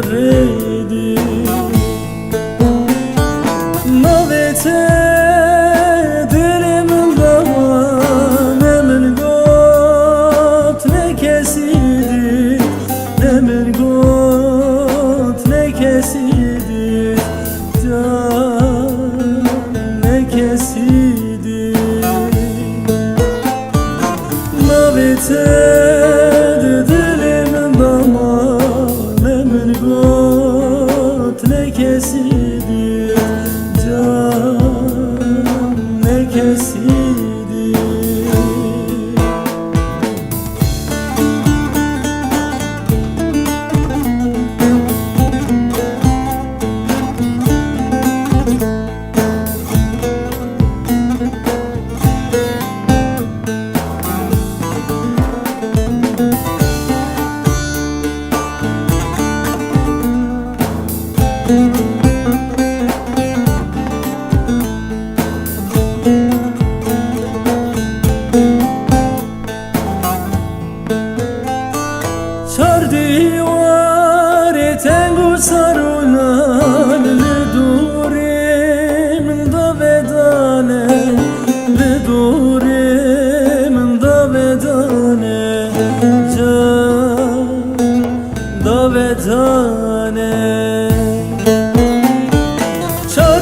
vedi Navete dilim davan Emir got ne kesidi Emir got ne kesidi Can ne kesidi Navete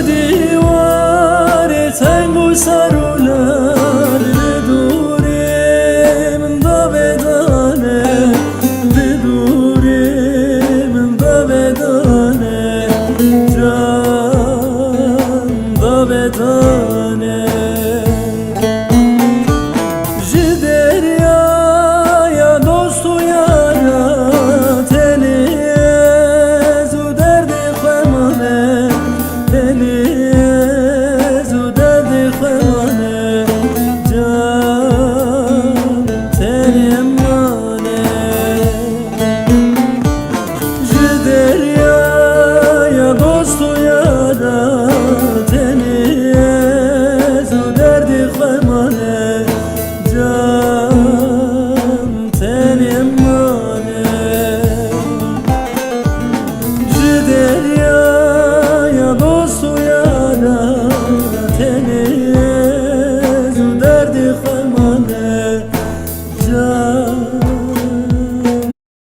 divar tengu saru